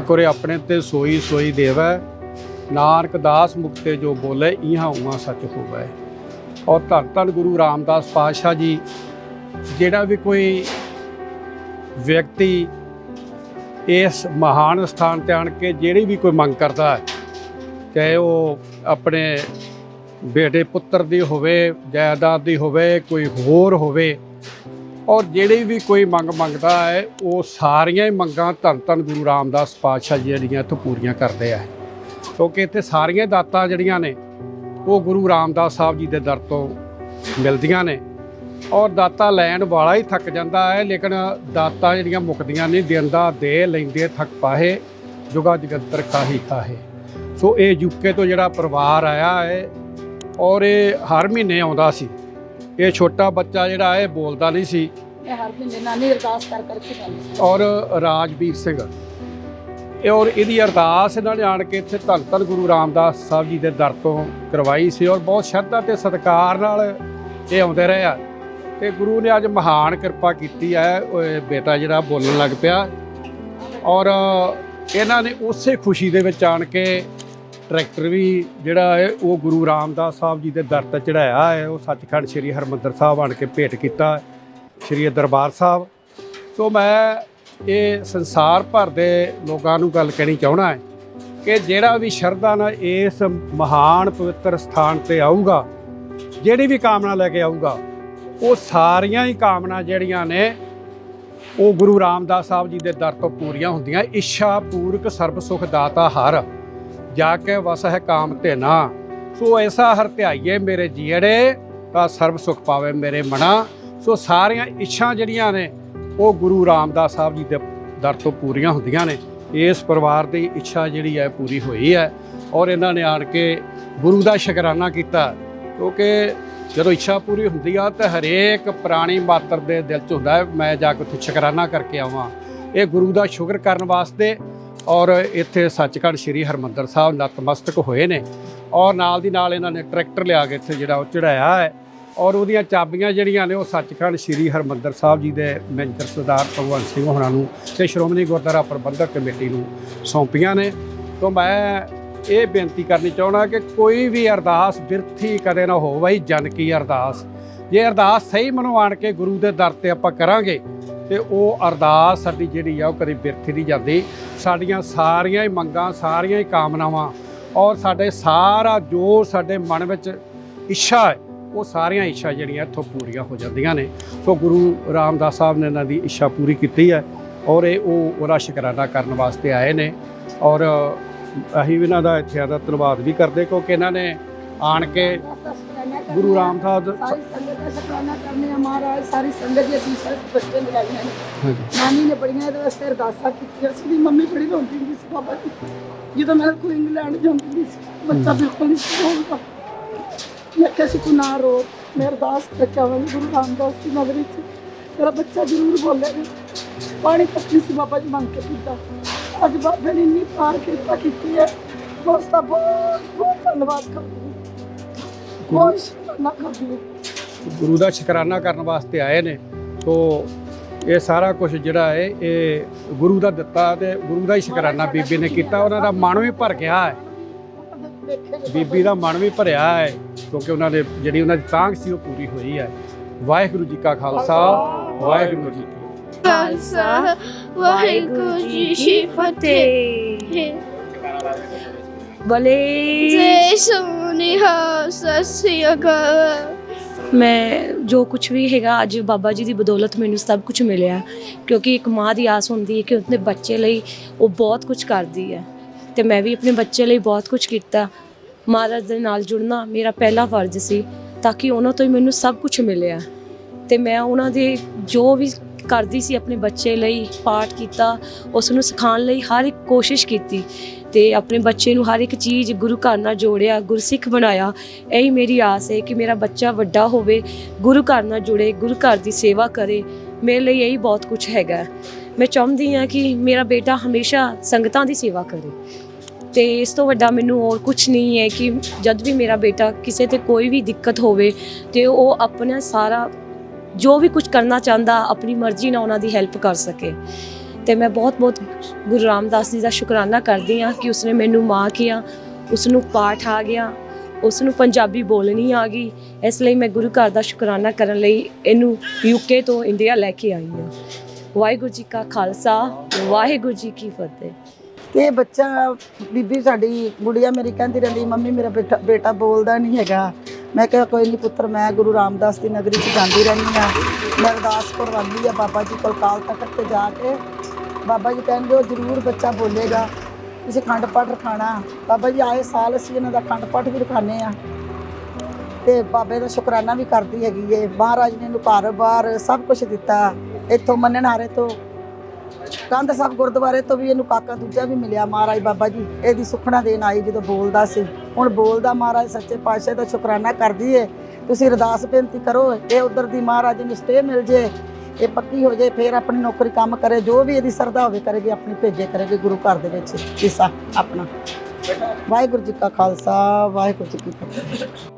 ਕੋਰੇ ਆਪਣੇ ਤੇ ਸੋਈ ਸੋਈ ਦੇਵੈ। ਨਾਨਕ ਦਾਸ ਮੁਕਤੇ ਜੋ ਬੋਲੇ, ਇਹਾਂ ਉਹਾਂ ਸੱਚ ਹੋਵੇ। ਔਰ ਧੰਨ ਧੰਨ ਗੁਰੂ ਰਾਮਦਾਸ ਪਾਤਸ਼ਾਹ ਜੀ, ਜਿਹੜਾ ਵੀ ਕੋਈ ਵਿਅਕਤੀ ਇਸ ਮਹਾਨ ਸਥਾਨ ਤੇ ਆਣ ਕੇ ਜਿਹੜੀ ਵੀ ਕੋਈ ਮੰਗ ਕਰਦਾ ਹੈ, ਚਾਹੇ ਉਹ ਆਪਣੇ ਬੇਟੇ ਪੁੱਤਰ ਦੀ ਹੋਵੇ, ਜਾਇਦਾਦ ਦੀ ਹੋਵੇ, ਕੋਈ ਹੋਰ ਹੋਵੇ ਔਰ ਜਿਹੜੀ ਵੀ ਕੋਈ ਮੰਗ ਮੰਗਦਾ ਹੈ, ਉਹ ਸਾਰੀਆਂ ਹੀ ਮੰਗਾਂ ਧੰਨ ਧੰਨ ਗੁਰੂ ਰਾਮਦਾਸ ਪਾਤਸ਼ਾਹ ਜੀ ਜਿਹੜੀਆਂ ਇੱਥੋਂ ਪੂਰੀਆਂ ਕਰਦੇ ਆ। ਕਿਉਂਕਿ ਇੱਥੇ ਸਾਰੀਆਂ ਦਾਤਾਂ ਜਿਹੜੀਆਂ ਨੇ, ਉਹ ਗੁਰੂ ਰਾਮਦਾਸ ਸਾਹਿਬ ਜੀ ਦੇ ਦਰ ਤੋਂ ਮਿਲਦੀਆਂ ਨੇ। ਔਰ ਦਾਤਾ ਲੈਣ ਵਾਲਾ ਹੀ ਥੱਕ ਜਾਂਦਾ ਹੈ, ਲੇਕਿਨ ਦਾਤਾਂ ਜਿਹੜੀਆਂ ਮੁੱਕਦੀਆਂ ਨਹੀਂ ਦਿੰਦਾ ਦੇ ਲੈਂਦੇ ਥੱਕ ਪਾਹੇ, ਜੁਗਾ ਜਗੰਤਰ ਕਾਹੀ ਕਾਹੇ। ਸੋ ਇਹ ਯੂਕੇ ਤੋਂ ਜਿਹੜਾ ਪਰਿਵਾਰ ਆਇਆ ਹੈ, ਔਰ ਇਹ ਹਰ ਮਹੀਨੇ ਆਉਂਦਾ ਸੀ। ਇਹ ਛੋਟਾ ਬੱਚਾ ਜਿਹੜਾ ਇਹ ਬੋਲਦਾ ਨਹੀਂ ਸੀ। ਇਹ ਹਰ ਮਹੀਨੇ ਨਾਨੀ ਅਰਦਾਸ ਕਰ ਕਰਕੇ ਜਾਂਦੀ ਸੀ ਔਰ ਰਾਜਵੀਰ ਸਿੰਘ। ਇਹ ਔਰ ਇਹਦੀ ਅਰਦਾਸ ਇਹਨਾਂ ਨੇ ਆਣ ਕੇ ਇੱਥੇ ਧੰਨ ਧੰਨ ਗੁਰੂ ਰਾਮਦਾਸ ਸਾਹਿਬ ਜੀ ਦੇ ਦਰ ਤੋਂ ਕਰਵਾਈ ਸੀ ਔਰ ਬਹੁਤ ਸ਼ਰਧਾ ਤੇ ਸਤਿਕਾਰ ਨਾਲ ਇਹ ਆਉਂਦੇ ਰਹੇ ਆ। ਤੇ ਗੁਰੂ ਨੇ ਅੱਜ ਮਹਾਨ ਕਿਰਪਾ ਕੀਤੀ ਹੈ ਬੇਟਾ ਜਿਹੜਾ ਬੋਲਣ ਲੱਗ ਪਿਆ। ਔਰ ਇਹਨਾਂ ਨੇ ਉਸੇ ਖੁਸ਼ੀ ਦੇ ਵਿੱਚ ਆਣ ਕੇ ਟਰੈਕਟਰ ਵੀ ਜਿਹੜਾ ਹੈ, ਉਹ ਗੁਰੂ ਰਾਮਦਾਸ ਸਾਹਿਬ ਜੀ ਦੇ ਦਰ ਤੇ ਚੜਾਇਆ ਹੈ। ਉਹ ਸੱਚਖੰਡ ਸ੍ਰੀ ਹਰਮੰਦਰ ਸਾਹਿਬ ਆਣ ਕੇ ਭੇਟ ਕੀਤਾ ਸ੍ਰੀ ਦਰਬਾਰ ਸਾਹਿਬ। ਸੋ ਮੈਂ ਇਹ ਸੰਸਾਰ ਭਰ ਦੇ ਲੋਕਾਂ ਨੂੰ ਗੱਲ ਕਹਿਣੀ ਚਾਹਣਾ ਹੈ ਕਿ ਜਿਹੜਾ ਵੀ ਸ਼ਰਧਾ ਨਾਲ ਇਸ ਮਹਾਨ ਪਵਿੱਤਰ ਸਥਾਨ ਤੇ ਆਊਗਾ, ਜਿਹੜੀ ਵੀ ਕਾਮਨਾ ਲੈ ਕੇ ਆਊਗਾ, ਉਹ ਸਾਰੀਆਂ ਹੀ ਕਾਮਨਾ ਜਿਹੜੀਆਂ ਨੇ, ਉਹ ਗੁਰੂ ਰਾਮਦਾਸ ਸਾਹਿਬ ਜੀ ਦੇ ਦਰ ਤੋਂ ਪੂਰੀਆਂ ਹੁੰਦੀਆਂ। ਇੱਛਾ ਪੂਰਕ ਸਰਬ ਸੁਖ ਦਾਤਾ ਹਰ। ਜਾ ਕੇ ਵਸ ਹੈ ਕਾਮ ਤੇ ਨਾ। ਸੋ ਐਸਾ ਹਰ ਧਿਆਈਏ ਮੇਰੇ ਜੀੜੇ, ਤਾਂ ਸਰਬ ਸੁਖ ਪਾਵੇ ਮੇਰੇ ਮਨਾ ਸੋ ਸਾਰੀਆਂ ਇੱਛਾ ਜਿਹੜੀਆਂ ਨੇ, ਉਹ ਗੁਰੂ ਰਾਮਦਾਸ ਸਾਹਿਬ ਜੀ ਦੇ ਦਰ ਤੋਂ ਪੂਰੀਆਂ ਹੁੰਦੀਆਂ ਨੇ। ਇਸ ਪਰਿਵਾਰ ਦੀ ਇੱਛਾ ਜਿਹੜੀ ਹੈ, ਪੂਰੀ ਹੋਈ ਹੈ। ਔਰ ਇਹਨਾਂ ਨੇ ਆਣ ਕੇ ਗੁਰੂ ਦਾ ਸ਼ੁਕਰਾਨਾ ਕੀਤਾ, ਕਿਉਂਕਿ ਜਦੋਂ ਇੱਛਾ ਪੂਰੀ ਹੁੰਦੀ ਆ, ਤਾਂ ਹਰੇਕ ਪ੍ਰਾਣੀ ਮਾਤਰ ਦੇ ਦਿਲ 'ਚ ਹੁੰਦਾ ਮੈਂ ਜਾ ਕੇ ਉੱਥੇ ਸ਼ੁਕਰਾਨਾ ਕਰਕੇ ਆਵਾਂ। ਇਹ ਗੁਰੂ ਦਾ ਸ਼ੁਕਰ ਕਰਨ ਵਾਸਤੇ ਔਰ ਇੱਥੇ ਸੱਚਖੰਡ ਸ੍ਰੀ ਹਰਮੰਦਰ ਸਾਹਿਬ ਨਤਮਸਤਕ ਹੋਏ ਨੇ। ਔਰ ਨਾਲ ਦੀ ਨਾਲ ਇਹਨਾਂ ਨੇ ਟਰੈਕਟਰ ਲਿਆ ਕੇ ਇੱਥੇ ਜਿਹੜਾ ਉਹ ਚੜਾਇਆ ਹੈ। ਔਰ ਉਹਦੀਆਂ ਚਾਬੀਆਂ ਜਿਹੜੀਆਂ ਨੇ ਉਹ ਸੱਚਖੰਡ ਸ੍ਰੀ ਹਰਮੰਦਰ ਸਾਹਿਬ ਜੀ ਦੇ ਮੈਨੇਜਰ ਸਰਦਾਰ ਭਗਵੰਤ ਸਿੰਘ ਹੋਣਾ ਨੂੰ ਤੇ ਸ਼੍ਰੋਮਣੀ ਗੁਰਦੁਆਰਾ ਪ੍ਰਬੰਧਕ ਕਮੇਟੀ ਨੂੰ ਸੌਂਪੀਆਂ ਨੇ। ਤੋਂ ਮੈਂ ਇਹ ਬੇਨਤੀ ਕਰਨੀ ਚਾਹਣਾ ਕਿ ਕੋਈ ਵੀ ਅਰਦਾਸ ਬਿਰਥੀ ਕਦੇ ਨਾ ਹੋਵੇ ਜਨ ਕੀ ਅਰਦਾਸ। ਜੇ ਅਰਦਾਸ ਸਹੀ ਮਨੋਂ ਆਣ ਕੇ ਗੁਰੂ ਦੇ ਦਰ ਤੇ ਆਪਾਂ ਕਰਾਂਗੇ ਤੇ ਉਹ ਅਰਦਾਸ ਸਾਡੀ ਜਿਹੜੀ ਆ, ਉਹ ਕਦੇ ਬਿਰਥੀ ਨਹੀਂ ਜਾਂਦੀ। ਸਾਡੀਆਂ ਸਾਰੀਆਂ ਹੀ ਮੰਗਾਂ, ਸਾਰੀਆਂ ਹੀ ਕਾਮਨਾਵਾਂ ਔਰ ਸਾਡੇ ਸਾਰਾ ਜੋ ਸਾਡੇ ਮਨ ਵਿੱਚ ਇੱਛਾ ਹੈ, ਉਹ ਸਾਰੀਆਂ ਇੱਛਾ ਜਿਹੜੀਆਂ ਇੱਥੋਂ ਪੂਰੀਆਂ ਹੋ ਜਾਂਦੀਆਂ ਨੇ। ਸੋ ਗੁਰੂ ਰਾਮਦਾਸ ਸਾਹਿਬ ਨੇ ਇਹਨਾਂ ਦੀ ਇੱਛਾ ਪੂਰੀ ਕੀਤੀ ਹੈ ਔਰ ਇਹ ਉਹ ਉਹਦਾ ਸ਼ੁਕਰਾਨਾ ਕਰਨ ਵਾਸਤੇ ਆਏ ਨੇ ਔਰ ਅਸੀਂ ਵੀ ਇਹਨਾਂ ਦਾ ਇੱਥੇ ਦਾ ਧੰਨਵਾਦ ਵੀ ਕਰਦੇ ਕਿਉਂਕਿ ਇਹਨਾਂ ਨੇ ਆਣ ਕੇ ਗੁਰੂ ਰਾਮਦਾਸ ਸਾਰੀ ਸੰਗਤ ਦਾ ਸ਼ੁਕਰਾਨਾ ਕਰਨੇ ਆ ਮਹਾਰਾਜ ਸਾਰੀ ਸੰਗਤ ਦੀ ਅਸੀਂ ਸਭ ਬੱਚੇ ਮਿਲਾਈਆਂ ਨੇ। ਨਾਨੀ ਨੇ ਬੜੀਆਂ ਇਹਦੇ ਵਾਸਤੇ ਅਰਦਾਸਾਂ ਕੀਤੀਆਂ ਸੀ ਦੀ ਮੰਮੀ ਬੜੀ ਰੋਂਦੀ ਹੁੰਦੀ ਸੀ ਬਾਬਾ ਜੀ। ਜਦੋਂ ਮੈਂ ਕੋਈ ਇੰਗਲੈਂਡ ਜਾਂਦੀ ਸੀ ਬੱਚਾ ਬਿਲਕੁਲ ਨਹੀਂ ਸੀ ਬੋਲਦਾ ਮੈਂ ਕਿਹਾ ਸੀ ਤੂੰ ਨਾ ਰੋ ਮੈਂ ਅਰਦਾਸ ਕਰਕੇ ਆਵਾਂਗੀ ਗੁਰੂ ਰਾਮਦਾਸ ਦੀ ਨਗਰੀ ਚ। ਤੇਰਾ ਬੱਚਾ ਜ਼ਰੂਰ ਬੋਲੇਗਾ। ਪਾਣੀ ਤੱਕ ਸੀ ਬਾਬਾ ਜੀ ਮੰਗ ਕੇ ਪੀਤਾ। ਅੱਜ ਬਾਬੇ ਨੇ ਇੰਨੀ ਪਾਰ ਕਿਰਪਾ ਕੀਤੀ ਹੈ। ਬਹੁਤ ਬਹੁਤ ਧੰਨਵਾਦ ਕਰਦੀ ਬਹੁਤ ਸ਼ੁਕਰਾਨਾ ਕਰਦੀ ਹਾਂ ਗੁਰੂ ਦਾ ਸ਼ੁਕਰਾਨਾ ਕਰਨ ਵਾਸਤੇ ਆਏ ਨੇ। ਸੋ ਇਹ ਸਾਰਾ ਕੁਝ ਜਿਹੜਾ ਹੈ ਇਹ ਗੁਰੂ ਦਾ ਦਿੱਤਾ ਤੇ ਗੁਰੂ ਦਾ ਹੀ ਸ਼ੁਕਰਾਨਾ ਬੀਬੀ ਨੇ ਕੀਤਾ। ਉਹਨਾਂ ਦਾ ਮਨ ਵੀ ਭਰ ਗਿਆ ਹੈ। ਬੀਬੀ ਦਾ ਮਨ ਵੀ ਭਰਿਆ ਹੈ ਕਿਉਂਕਿ ਉਹਨਾਂ ਨੇ ਜਿਹੜੀ ਉਹਨਾਂ ਦੀ ਤਾਂਘ ਸੀ ਉਹ ਪੂਰੀ ਹੋਈ ਹੈ। ਵਾਹਿਗੁਰੂ ਜੀ ਕਾ ਖਾਲਸਾ ਵਾਹਿਗੁਰੂ ਜੀ ਕੀ। ਖਾਲਸਾ ਵਾਹਿਗੁਰੂ ਜੀ ਕੀ ਫਤਿਹ। ਬਲੇ ਜੈ ਸੋਨਿਹਾ, ਸਤਿ ਸ੍ਰੀ ਅਕਾਲ। ਮੈਂ ਜੋ ਕੁਝ ਵੀ ਹੈਗਾ, ਅੱਜ ਬਾਬਾ ਜੀ ਦੀ ਬਦੌਲਤ ਮੈਨੂੰ ਸਭ ਕੁਝ ਮਿਲਿਆ। ਕਿਉਂਕਿ ਇੱਕ ਮਾਂ ਦੀ ਆਸ ਹੁੰਦੀ ਹੈ ਕਿ ਉਸਦੇ ਬੱਚੇ ਲਈ ਉਹ ਬਹੁਤ ਕੁਝ ਕਰਦੀ ਹੈ। ਤੇ ਮੈਂ ਵੀ ਆਪਣੇ ਬੱਚੇ ਲਈ ਬਹੁਤ ਕੁਝ ਕੀਤਾ। ਮਹਾਰਾਜ ਦੇ ਨਾਲ ਜੁੜਨਾ ਮੇਰਾ ਪਹਿਲਾ ਫਰਜ਼ ਸੀ, ਤਾਂ ਕਿ ਉਹਨਾਂ ਤੋਂ ਹੀ ਮੈਨੂੰ ਸਭ ਕੁਝ ਮਿਲਿਆ। ਤੇ ਮੈਂ ਉਹਨਾਂ ਦੇ ਜੋ ਵੀ ਕਰਦੀ ਸੀ, ਆਪਣੇ ਬੱਚੇ ਲਈ ਪਾਠ ਕੀਤਾ ਉਸ ਨੂੰ ਸਿਖਾਉਣ ਲਈ ਹਰ ਇੱਕ ਕੋਸ਼ਿਸ਼ ਕੀਤੀ। ਤੇ ਆਪਣੇ ਬੱਚੇ ਨੂੰ ਹਰ ਇੱਕ ਚੀਜ਼ ਗੁਰੂ ਘਰ ਨਾਲ ਜੋੜਿਆ, ਗੁਰਸਿੱਖ ਬਣਾਇਆ। ਇਹੀ ਮੇਰੀ ਆਸ ਹੈ ਕਿ ਮੇਰਾ ਬੱਚਾ ਵੱਡਾ ਹੋਵੇ, ਗੁਰੂ ਘਰ ਨਾਲ ਜੁੜੇ, ਗੁਰੂ ਘਰ ਦੀ ਸੇਵਾ ਕਰੇ। ਮੇਰੇ ਲਈ ਇਹੀ ਬਹੁਤ ਕੁਝ ਹੈਗਾ। ਮੈਂ ਚਾਹੁੰਦੀ ਹਾਂ ਕਿ ਮੇਰਾ ਬੇਟਾ ਹਮੇਸ਼ਾ ਸੰਗਤਾਂ ਦੀ ਸੇਵਾ ਕਰੇ। ਤੇ ਇਸ ਤੋਂ ਵੱਡਾ ਮੈਨੂੰ ਹੋਰ ਕੁਝ ਨਹੀਂ ਹੈ ਕਿ ਜਦ ਵੀ ਮੇਰਾ ਬੇਟਾ ਕਿਸੇ ਤੇ ਕੋਈ ਵੀ ਦਿੱਕਤ ਹੋਵੇ, ਤੇ ਉਹ ਆਪਣਾ ਸਾਰਾ ਜੋ ਵੀ ਕੁਝ ਕਰਨਾ ਚਾਹੁੰਦਾ, ਆਪਣੀ ਮਰਜ਼ੀ ਨਾਲ ਉਹਨਾਂ ਦੀ ਹੈਲਪ ਕਰ ਸਕੇ। ਤੇ ਮੈਂ ਬਹੁਤ ਬਹੁਤ ਗੁਰੂ ਰਾਮਦਾਸ ਜੀ ਦਾ ਸ਼ੁਕਰਾਨਾ ਕਰਦੀ ਹਾਂ ਕਿ ਉਸਨੇ ਮੈਨੂੰ ਮਾਂ ਕਿਹਾ ਉਸ ਨੂੰ ਪਾਠ ਆ ਗਿਆ ਉਸ ਨੂੰ ਪੰਜਾਬੀ ਬੋਲਣੀ ਆ ਗਈ। ਇਸ ਲਈ ਮੈਂ ਗੁਰੂ ਘਰ ਦਾ ਸ਼ੁਕਰਾਨਾ ਕਰਨ ਲਈ ਇਹਨੂੰ ਯੂਕੇ ਤੋਂ ਇੰਡੀਆ ਲੈ ਕੇ ਆਈ ਹਾਂ। ਵਾਹਿਗੁਰੂ ਜੀ ਕਾ ਖਾਲਸਾ, ਵਾਹਿਗੁਰੂ ਜੀ ਕੀ ਫਤਿਹ। ਤੇ ਇਹ ਬੱਚਾ, ਬੀਬੀ ਸਾਡੀ ਗੁੜੀਆ ਮੇਰੀ ਕਹਿੰਦੀ ਰਹਿੰਦੀ, ਮੰਮੀ, ਮੇਰਾ ਬੇਟਾ ਬੇਟਾ ਬੋਲਦਾ ਨਹੀਂ ਹੈਗਾ। ਮੈਂ ਕਿਹਾ, ਕੋਈ ਨਹੀਂ ਪੁੱਤਰ, ਮੈਂ ਗੁਰੂ ਰਾਮਦਾਸ ਦੀ ਨਗਰੀ 'ਚ ਜਾਂਦੀ ਰਹਿੰਦੀ ਆ ਮੈਂ ਅਰਦਾਸ ਕਰਵਾਉਂਦੀ ਆ ਬਾਬਾ ਜੀ ਕੋਲ ਕਾਲ ਤਖਤ ਤੇ ਜਾ ਕੇ ਬਾਬਾ ਜੀ ਕਹਿੰਦੇ ਉਹ ਜ਼ਰੂਰ ਬੱਚਾ ਬੋਲੇਗਾ। ਤੁਸੀਂ ਖੰਡ ਪਾਠ ਰਖਾਣਾ ਬਾਬਾ ਜੀ, ਆਏ ਸਾਲ ਅਸੀਂ ਇਹਨਾਂ ਦਾ ਖੰਡ ਪਾਠ ਵੀ ਰਖਾਣੇ ਆ ਤੇ ਬਾਬੇ ਦਾ ਸ਼ੁਕਰਾਨਾ ਵੀ ਕਰਦੀ ਹੈਗੀ ਏ। ਮਹਾਰਾਜ ਨੇ ਇਹਨੂੰ ਘਰ-ਬਾਰ ਸਭ ਕੁਝ ਦਿੱਤਾ। ਇੱਥੋਂ ਮੰਨਣਹਾਰੇ ਤੋਂ, ਕੰਧ ਸਾਹਿਬ ਗੁਰਦੁਆਰੇ ਤੋਂ ਵੀ ਇਹਨੂੰ ਕਾਕਾ ਦੂਜਾ ਵੀ ਮਿਲਿਆ ਮਹਾਰਾਜ ਬਾਬਾ ਜੀ। ਇਹਦੀ ਸੁਖਣਾ ਦੇਣ ਆਈ ਜਦੋਂ ਬੋਲਦਾ ਸੀ। ਹੁਣ ਬੋਲਦਾ ਮਹਾਰਾਜ ਸੱਚੇ ਪਾਤਸ਼ਾਹ ਦਾ ਸ਼ੁਕਰਾਨਾ ਕਰਦੀ ਏ। ਤੁਸੀਂ ਅਰਦਾਸ ਬੇਨਤੀ ਕਰੋ, ਇਹ ਉਧਰ ਦੀ ਮਹਾਰਾਜ ਨੂੰ ਸਟੇ ਮਿਲ ਜੇ। ਇਹ ਪੱਕੀ ਹੋ ਜੇ ਫਿਰ ਆਪਣੀ ਨੌਕਰੀ ਕੰਮ ਕਰੇ, ਜੋ ਵੀ ਇਹਦੀ ਸਰਦਾ ਹੋਵੇ, ਕਰੇਗੀ, ਆਪਣੀ ਭੇਜੇ, ਕਰੇਗੀ ਗੁਰੂ ਘਰ ਦੇ ਵਿੱਚ ਹਿੱਸਾ ਆਪਣਾ। ਵਾਹਿਗੁਰੂ ਜੀ ਕਾ ਖਾਲਸਾ, ਵਾਹਿਗੁਰੂ ਜੀ ਕੀ ਫਤਿਹ।